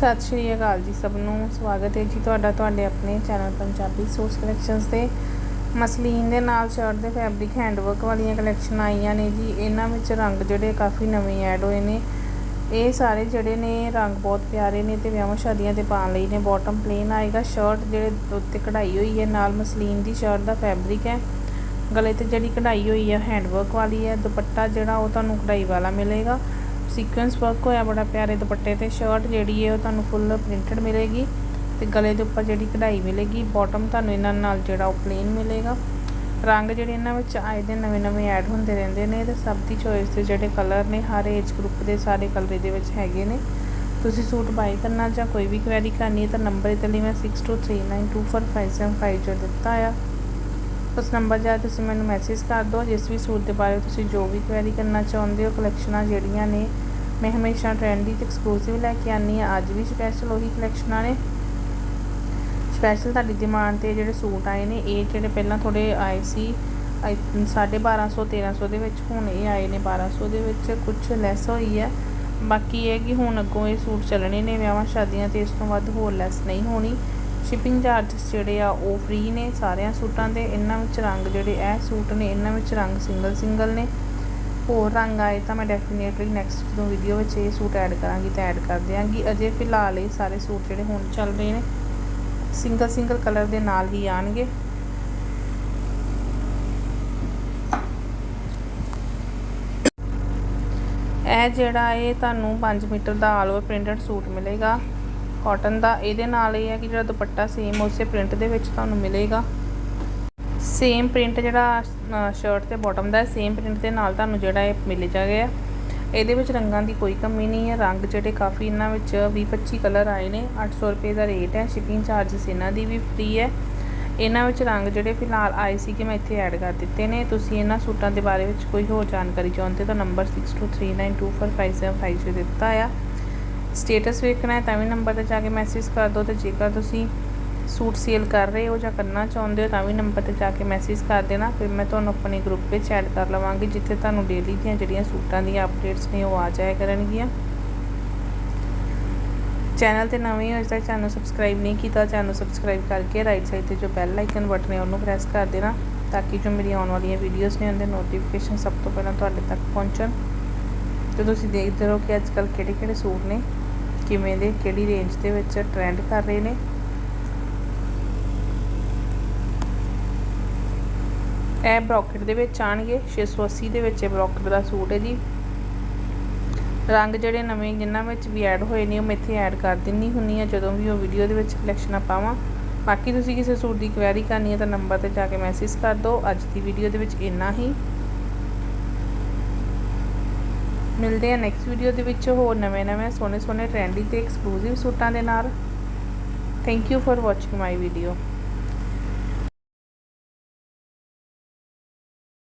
ਸਤਿ ਸ਼੍ਰੀ ਅਕਾਲ ਜੀ ਸਭ ਨੂੰ। ਸਵਾਗਤ ਹੈ ਜੀ ਤੁਹਾਡਾ ਤੁਹਾਡੇ ਆਪਣੇ ਚੈਨਲ ਪੰਜਾਬੀ ਸੂਟ ਕਲੈਕਸ਼ਨਸ ਤੇ। ਮਸਲੀਨ ਦੇ ਨਾਲ ਸ਼ਰਟ ਦੇ ਫੈਬਰਿਕ ਹੈਂਡਵਰਕ ਵਾਲੀਆਂ ਕਲੈਕਸ਼ਨ ਆਈਆਂ ਨੇ ਜੀ। ਇਹਨਾਂ ਵਿੱਚ ਰੰਗ ਜਿਹੜੇ ਕਾਫੀ ਨਵੇਂ ਐਡ ਹੋਏ ਨੇ। ਇਹ ਸਾਰੇ ਜਿਹੜੇ ਨੇ ਰੰਗ ਬਹੁਤ ਪਿਆਰੇ ਨੇ ਤੇ ਵਿਆਹਾਂ ਸ਼ਾਦੀਆਂ ਤੇ ਪਾਉਣ ਲਈ ਨੇ। ਬਾਟਮ ਪਲੇਨ ਆਏਗਾ ਸ਼ਰਟ ਜਿਹੜੇ ਉੱਤੇ ਕਢਾਈ ਹੋਈ ਹੈ। ਨਾਲ ਮਸਲੀਨ ਦੀ ਸ਼ਰਟ ਦਾ ਫੈਬਰਿਕ ਹੈ। ਗਲੇ ਤੇ ਜਿਹੜੀ ਕਢਾਈ ਹੋਈ ਹੈ ਹੈਂਡਵਰਕ ਵਾਲੀ ਹੈ। ਦੁਪੱਟਾ ਜਿਹੜਾ ਉਹ ਤੁਹਾਨੂੰ ਕਢਾਈ ਵਾਲਾ ਮਿਲੇਗਾ। ਸੀਕੁਐਂਸ ਵਰਕ ਹੋਇਆ ਬੜਾ ਪਿਆਰੇ ਦੁਪੱਟੇ ਤੇ ਸ਼ਰਟ ਜਿਹੜੀ ਹੈ ਉਹ ਤੁਹਾਨੂੰ ਫੁੱਲ ਪ੍ਰਿੰਟਡ ਮਿਲੇਗੀ ਤੇ ਗਲੇ ਦੇ ਉੱਪਰ ਜਿਹੜੀ ਕਢਾਈ ਮਿਲੇਗੀ ਬਾਟਮ ਤੁਹਾਨੂੰ ਇਹਨਾਂ ਨਾਲ ਜਿਹੜਾ ਉਹ ਪਲੇਨ ਮਿਲੇਗਾ। ਰੰਗ ਜਿਹੜੇ ਇਹਨਾਂ ਵਿੱਚ ਆਏ ਦੇ ਨਵੇਂ ਨਵੇਂ ਐਡ ਹੁੰਦੇ ਰਹਿੰਦੇ ਨੇ ਤੇ ਸਭ ਦੀ ਚੋਇਸ ਦੇ ਜਿਹੜੇ ਕਲਰ ਨੇ, ਹਰ ਏਜ ਗਰੁੱਪ ਦੇ ਸਾਰੇ ਕਲਰ ਇਹਦੇ ਵਿੱਚ ਹੈਗੇ ਨੇ। ਤੁਸੀਂ ਸੂਟ ਬਾਈ ਕਰਨਾ ਜਾਂ ਕੋਈ ਵੀ ਕੁਐਰੀ ਕਰਨੀ ਹੈ ਤਾਂ ਨੰਬਰ ਇਹਦੇ ਲਈ ਮੈਂ 6239245750 ਦਿੱਤਾ ਆ। ਉਸ ਨੰਬਰ ਜਾ ਤੁਸੀਂ ਮੈਨੂੰ ਮੈਸੇਜ ਕਰ ਦਿਓ। ਜਿਸ ਵੀ ਸੂਟ ਦੇ ਬਾਰੇ ਤੁਸੀਂ ਜੋ ਵੀ ਕੁਐਰੀ ਕਰਨਾ ਚਾਹੁੰਦੇ ਹੋ ਕਲੈਕਸ਼ਨਾਂ ਜਿਹੜੀਆਂ ਨੇ, ਮੈਂ ਹਮੇਸ਼ਾ ਟ੍ਰੈਂਡੀ ਤੇ ਐਕਸਕਲੂਸਿਵ ਲੈ ਕੇ ਆਨੀ ਆ ਅੱਜ ਵੀ ਸਪੈਸ਼ਲ ਉਹੀ ਕਲੈਕਸ਼ਨਾਂ ਨੇ। ਸਪੈਸ਼ਲ ਤੁਹਾਡੀ ਡਿਮਾਂਡ ਤੇ ਜਿਹੜੇ ਸੂਟ ਆਏ ਨੇ, ਇਹ ਜਿਹੜੇ ਪਹਿਲਾਂ ਥੋੜੇ ਆਏ ਸੀ 1250 1300 ਦੇ ਵਿੱਚ, ਹੁਣ ਇਹ ਆਏ ਨੇ 1200 ਦੇ ਵਿੱਚ ਕੁਝ ਲੈਸ ਹੋਈ ਹੈ। ਬਾਕੀ ਇਹ ਕਿ ਹੁਣ ਅੱਗੋਂ ਇਹ ਸੂਟ ਚੱਲਣੇ ਨੇ ਵਿਆਹਾਂ, ਸ਼ਾਦੀਆਂ ਤੇ ਇਸ ਤੋਂ ਵੱਧ ਹੋਰ ਲੈਸ ਨਹੀਂ ਹੋਣੀ। ਸ਼ਿਪਿੰਗ ਚਾਰजेस ਜਿਹੜੇ ਆ, ਉਹ ਫ੍ਰੀ ਨੇ ਸਾਰਿਆਂ ਸੂਟਾਂ ਦੇ। ਇਹਨਾਂ ਵਿੱਚ ਰੰਗ ਜਿਹੜੇ ਇਹ ਸੂਟ ਨੇ, ਇਹਨਾਂ ਵਿੱਚ ਰੰਗ ਸਿੰਗਲ ਸਿੰਗਲ ਨੇ। ਹੋਰ ਰੰਗ ਆਏ ਤਾਂ ਮੈਂ ਡੈਫੀਨੇਟਲੀ ਨੈਕਸਟ ਜਦੋਂ ਵੀਡੀਓ ਵਿੱਚ ਇਹ ਸੂਟ ਐਡ ਕਰਾਂਗੀ ਤਾਂ ਐਡ ਕਰ ਦਿਆਂਗੀ। ਅਜੇ ਫਿਲਹਾਲ ਇਹ ਸਾਰੇ ਸੂਟ ਜਿਹੜੇ ਹੁਣ ਚੱਲ ਰਹੇ ਨੇ ਸਿੰਗਲ ਸਿੰਗਲ ਕਲਰ ਦੇ ਨਾਲ ਹੀ ਆਣਗੇ। ਇਹ ਜਿਹੜਾ ਇਹ ਤੁਹਾਨੂੰ 5 ਮੀਟਰ ਦਾ ਆਲ ਓਵਰ ਪ੍ਰਿੰਟਡ ਸੂਟ ਮਿਲੇਗਾ। ਕਾਟਨ ਦਾ ਇਹਦੇ ਨਾਲ ਇਹ ਹੈ ਕਿ ਜਿਹੜਾ ਦੁਪੱਟਾ ਸੇਮ ਉਸੇ ਪ੍ਰਿੰਟ ਦੇ ਵਿੱਚ ਤੁਹਾਨੂੰ ਮਿਲੇਗਾ। ਸੇਮ ਪ੍ਰਿੰਟ ਜਿਹੜਾ ਸ਼ਰਟ ਤੇ ਬਾਟਮ ਦਾ ਸੇਮ ਪ੍ਰਿੰਟ ਦੇ ਨਾਲ ਤੁਹਾਨੂੰ ਜਿਹੜਾ ਇਹ ਮਿਲ ਜਾਏਗਾ ਇਹਦੇ ਵਿੱਚ ਰੰਗਾਂ ਦੀ ਕੋਈ ਕਮੀ ਨਹੀਂ ਹੈ। ਰੰਗ ਜਿਹੜੇ ਕਾਫੀ ਇਹਨਾਂ ਵਿੱਚ 20 25 ਕਲਰ ਆਏ ਨੇ। 800 ਰੁਪਏ ਦਾ ਰੇਟ ਹੈ। ਸ਼ਿਪਿੰਗ ਚਾਰजेस ਇਹਨਾਂ ਦੀ ਵੀ ਫ੍ਰੀ ਹੈ। ਇਹਨਾਂ ਵਿੱਚ ਰੰਗ ਜਿਹੜੇ ਫਿਲਹਾਲ ਆਏ ਸੀ ਕਿ ਮੈਂ ਇੱਥੇ ਐਡ ਕਰ ਦਿੱਤੇ ਨੇ। ਤੁਸੀਂ ਇਹਨਾਂ ਸੂਟਾਂ ਦੇ ਬਾਰੇ ਵਿੱਚ ਕੋਈ ਹੋਰ ਜਾਣਕਾਰੀ ਚਾਹੁੰਦੇ ਤਾਂ ਨੰਬਰ 6239245750 ਦਿੱਤਾ ਆ। ਸਟੇਟਸ ਵੇਖਣਾ ਹੈ, ਤਾਂ ਵੀ ਨੰਬਰ ਤੇ ਜਾ ਕੇ ਮੈਸੇਜ ਕਰ ਦਿਓ ਤੇ ਜੇਕਰ ਤੁਸੀਂ ਸੂਟ ਸੇਲ ਕਰ ਰਹੇ ਹੋ ਜਾਂ ਕਰਨਾ ਚਾਹੁੰਦੇ ਹੋ, ਤਾਂ ਵੀ ਨੰਬਰ ਤੇ ਜਾ ਕੇ ਮੈਸੇਜ ਕਰ ਦੇਣਾ, ਫਿਰ ਮੈਂ ਤੁਹਾਨੂੰ ਆਪਣੇ ਗਰੁੱਪ ਵਿੱਚ ਐਡ ਕਰ ਲਵਾਂਗੀ, ਜਿੱਥੇ ਤੁਹਾਨੂੰ ਡੇਲੀ ਦੀਆਂ ਜਿਹੜੀਆਂ ਸੂਟਾਂ ਦੀਆਂ ਅਪਡੇਟਸ ਨੇ ਉਹ ਆ ਜਾਇਆ ਕਰਨਗੀਆਂ। ਚੈਨਲ ਤੇ ਨਵੇਂ ਹੋ ਇਸ ਚੈਨਲ ਸਬਸਕ੍ਰਾਈਬ ਨਹੀਂ ਕੀਤਾ ਚੈਨਲ ਸਬਸਕ੍ਰਾਈਬ ਕਰਕੇ ਰਾਈਟ ਸਾਈਡ ਤੇ ਜੋ ਬੈਲ ਆਈਕਨ ਬਟਨ ਹੈ, ਉਹਨੂੰ ਪ੍ਰੈਸ ਕਰ ਦੇਣਾ, ਤਾਂ ਕਿ ਜੋ ਮੇਰੀ ਆਉਣ ਵਾਲੀਆਂ ਵੀਡੀਓਜ਼ ਨੇ, ਉਹਦੇ ਨੋਟੀਫਿਕੇਸ਼ਨ ਸਭ ਤੋਂ ਪਹਿਲਾਂ ਤੁਹਾਡੇ ਤੱਕ ਪਹੁੰਚਣ। ਤੇ ਤੁਸੀਂ ਦੇਖਦੇ ਰਹੋ ਕਿ ਅੱਜ ਕੱਲ ਕਿਹੜੇ ਕਿਹੜੇ ਸੂਟ ਨੇ। ਕਿਵੇਂ ਦੇ, ਕਿਹੜੀ ਰੇਂਜ ਦੇ ਵਿੱਚ ਟ੍ਰੈਂਡ ਕਰ ਰਹੇ ਨੇ? ਇਹ ਬ੍ਰੋਕਟ ਦੇ ਵਿੱਚ ਆਣਗੇ 680 ਦੇ ਵਿੱਚ ਇਹ ਬ੍ਰੋਕਟ ਦਾ ਸੂਟ ਹੈ ਜੀ। ਰੰਗ ਜਿਹੜੇ ਨਵੇਂ, ਜਿਨ੍ਹਾਂ ਵਿੱਚ ਵੀ ਐਡ ਹੋਏ ਨੇ, ਉਹ ਮੈਂ ਇੱਥੇ ਐਡ ਕਰ ਦਿੰਨੀ ਹੁੰਨੀ ਆ ਜਦੋਂ ਵੀ ਉਹ ਵੀਡੀਓ ਦੇ ਵਿੱਚ ਕਲੈਕਸ਼ਨਾਂ ਪਾਵਾਂ ਬਾਕੀ ਤੁਸੀਂ ਕਿਸੇ ਸੂਟ ਦੀ ਕੁਐਰੀ ਕਰਨੀ ਹੈ ਤਾਂ ਨੰਬਰ ਤੇ ਜਾ ਕੇ ਮੈਸੇਜ ਕਰ ਦਿਓ। ਅੱਜ ਦੀ ਵੀਡੀਓ ਦੇ ਵਿੱਚ ਇੰਨਾ ਹੀ। ਮਿਲਦੇ ਆ ਨੈਕਸਟ ਵੀਡੀਓ ਦੇ ਵਿੱਚ ਹੋਰ ਨਵੇਂ-ਨਵੇਂ ਸੋਹਣੇ-ਸੋਹਣੇ ਟ੍ਰੈਂਡੀ ਤੇ ਐਕਸਕਲੂਸਿਵ ਸੂਟਾਂ ਦੇ ਨਾਲ। Thank you for watching my video